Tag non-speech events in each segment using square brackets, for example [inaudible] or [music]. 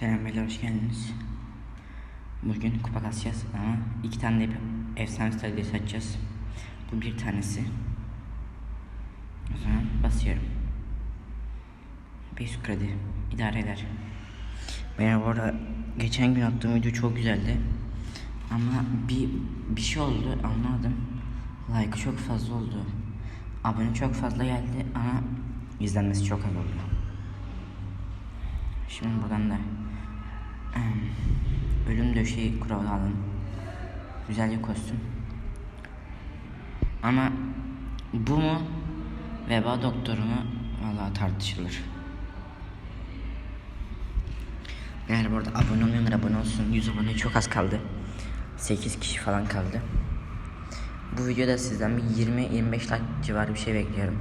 Selam beyler hoş geldiniz. Bugün kupa kasacağız ama iki tane de efsane stratejisi açacağız. Bu bir tanesi. O zaman basıyorum. 500 kredi idare eder. Benim bu arada geçen gün attığım video çok güzeldi. Ama bir bir şey oldu anlamadım. Like çok fazla oldu. Abone çok fazla geldi ama izlenmesi çok az oldu. Şimdi buradan da ölüm döşeği kuralı alın. Güzel bir kostüm. Ama bu mu veba doktoru mu valla tartışılır. Eğer bu arada abone olmayanlar abone olsun. 100 abone çok az kaldı. 8 kişi falan kaldı. Bu videoda sizden bir 20-25 like civarı bir şey bekliyorum.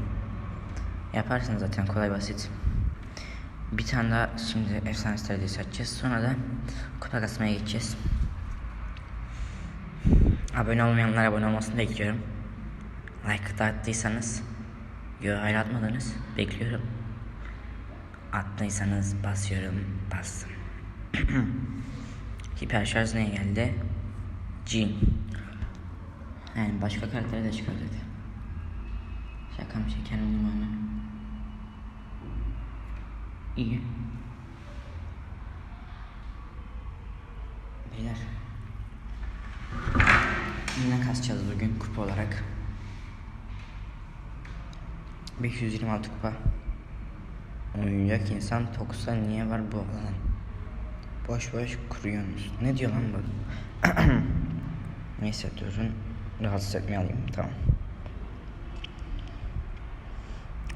Yaparsınız zaten kolay basit. Bir tane daha şimdi efsane stratejisi açacağız. Sonra da kupa kasmaya geçeceğiz. Abone olmayanlar abone olmasını bekliyorum. Like da attıysanız, yo hayır atmadınız, bekliyorum. Attıysanız basıyorum, bastım. [clears throat] Hiper şarj neye geldi? Jean. Yani başka karakteri de çıkar dedi. Şaka mı şeker ne. İyi. Beyler. Yine kasacağız bugün kupa olarak. 526 kupa. Oyuncak insan toksa niye var bu alan? Boş boş kuruyorsunuz. Ne diyor lan bu? [clears throat] Neyse durun. Rahatsız etmeyi alayım. Tamam.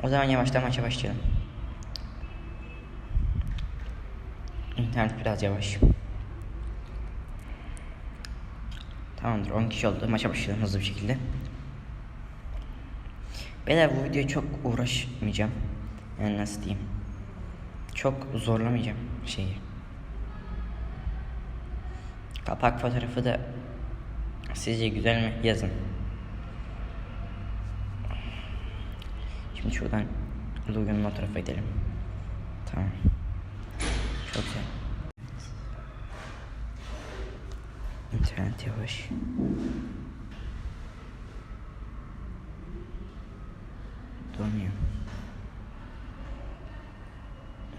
O zaman yavaştan maça başlayalım. İnternet biraz yavaş. Tamamdır 10 kişi oldu. Maça başlayalım hızlı bir şekilde. Beyler bu videoya çok uğraşmayacağım. Yani nasıl diyeyim. Çok zorlamayacağım şeyi. Kapak fotoğrafı da sizce güzel mi? Yazın. Şimdi şuradan Lugun'un o tarafa gidelim. Tamam. Çok güzel. İnternet yavaş. Donuyor.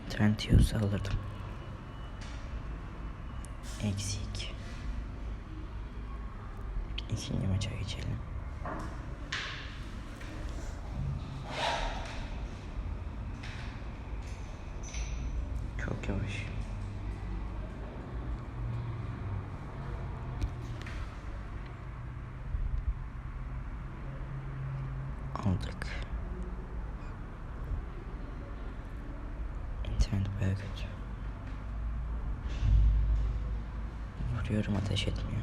İnternet yiyorsa alırdım. Eksik. İkinci maça geçelim. Çok yavaş. Aldık. İnternet baya kötü. Vuruyorum ateş etmiyor.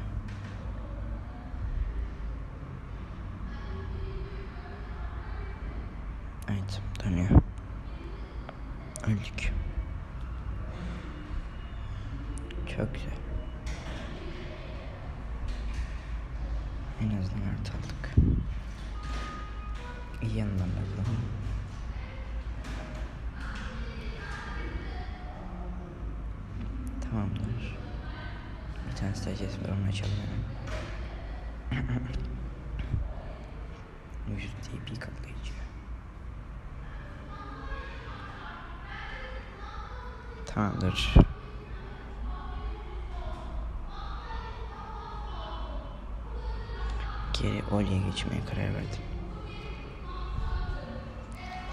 Evet dönüyor. Öldük. Çok güzel. En azından artı aldık. İyi yanından bakalım. Tamamdır. Bir tane stajyesi var onu açalım hemen. Yüz TP katlayıcı. Tamamdır. Geri Oli'ye geçmeye karar verdim.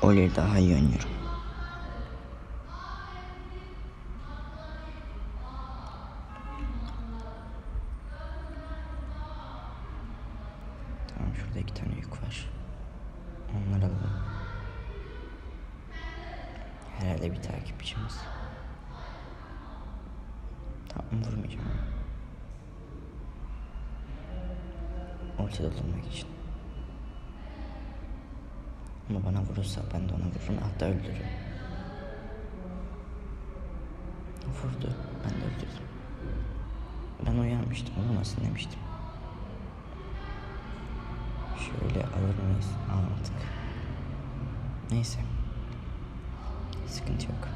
Oli'yi daha iyi oynuyorum. Tamam şurada iki tane yük var. Onları alalım. Herhalde bir takipçimiz. Tamam vurmayacağım. Ulti doldurmak için. Ama bana vurursa ben de ona vururum hatta öldürürüm. Vurdu. Ben de öldürdüm. Ben uyanmıştım. Olmasın demiştim. Şöyle alır mıyız? Almadık. Neyse. Sıkıntı yok.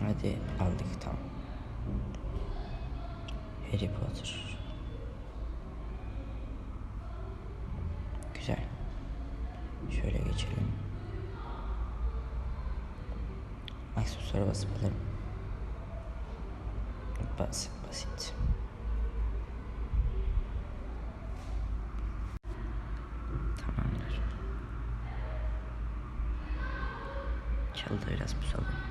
Hadi aldık tamam. Harry Potter. Güzel. Şöyle geçelim. Aksesuara basıp alırım. Basit basit. Tamamdır. Çaldı biraz pusalım. Takım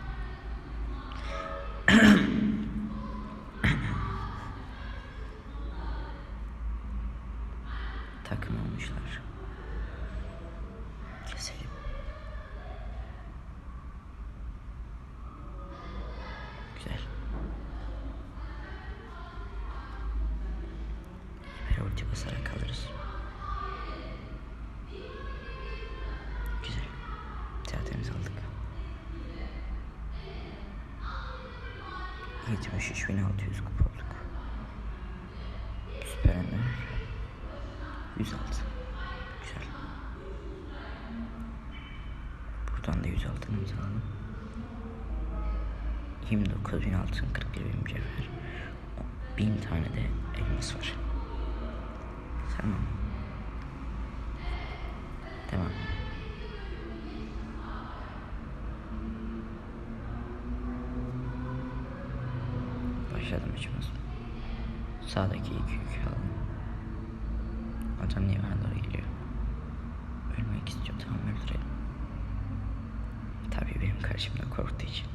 Keselim. Güzel. Hiper ulti basarak alırız. Güzel. Tertemiz aldık. 73.600 kupa olduk. Süper Ender. 106. Güzel. Buradan da 106 altınımızı alalım. 29 bin altın, 41 bin mücevher. 1000 tane de elmas var. Tamam. Tamam. Başladım açımız. Sağdaki iki yükü alalım. Adam niye bana doğru geliyor? Ölmek istiyor tamam öldürelim. Tabii benim karşımda korktuğu için.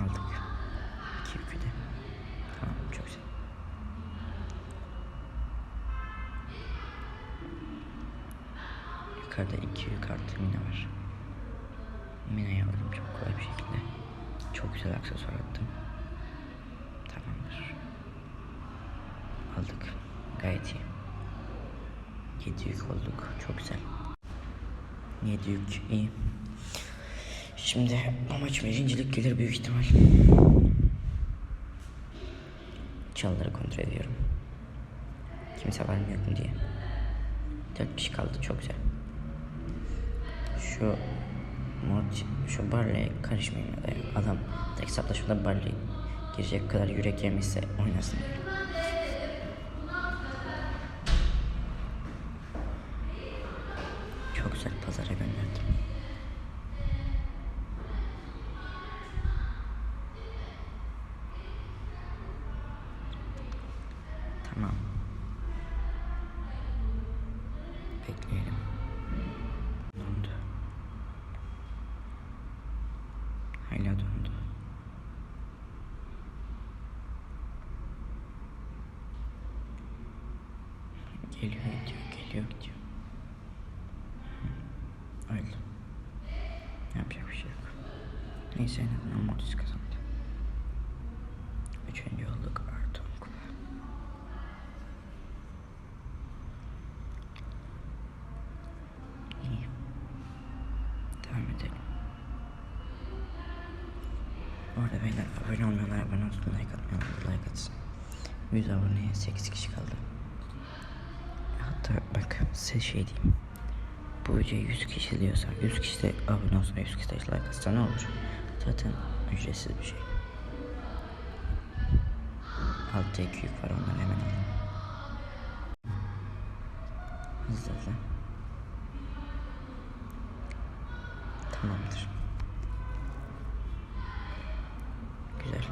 Aldık. İki yükü. Tamam çok güzel. Yukarıda iki yük mine var. Mine'yi aldım çok kolay bir şekilde. Çok güzel aksesuar attım. Tamamdır. Aldık. Gayet iyi. 7 yük olduk. Çok güzel. 7 yük iyi. Şimdi bu maç birincilik gelir büyük ihtimal. Çalıları kontrol ediyorum. Kimse var mı yok mu diye. 4 kişi kaldı çok güzel. Şu Mort, şu Barley'e karışmayayım adam hesaplaşmada Barley girecek kadar yürek yemişse oynasın. Çok Tamam. Bekleyelim. Dondu. Hala dondu. Geliyor gidiyor, geliyor gidiyor. Öldü. Yapacak bir şey yok. Neyse en azından Mortis kazandı. Üçüncü olduk artı on kupa. İyi. Devam edelim. Bu arada beyler abone olmayanlar abone olsun, like atmayanlar like atsın. 100 aboneye 8 kişi kaldı. Hatta bak size şey diyeyim. Bu videoyu 100 kişi izliyorsa, 100 kişi de abone olsa, 100 kişi de like atsa ne olur? Zaten ücretsiz bir şey. Altta iki yük var onları hemen alalım. Hızlı hızlı. Tamamdır. Güzel.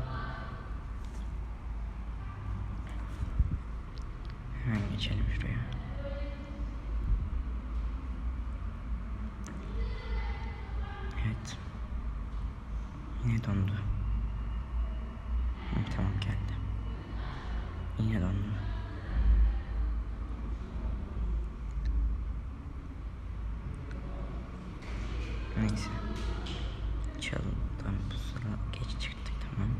Hemen geçelim şuraya. Evet. Yine dondu. Tamam geldi. Yine dondu. Neyse. Çalıdan bu sıra geç çıktık tamam.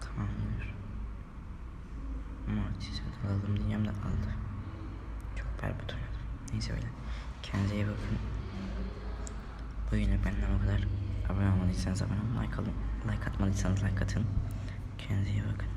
Tamamdır. Mortis'e alalım diyeceğim de aldı. Çok berbat oynadım. Neyse öyle. Kendinize iyi bakın. Bu yine benden o kadar. Abone olmadıysanız abone olun. Like, alın. like atmadıysanız like atın. Kendinize iyi bakın.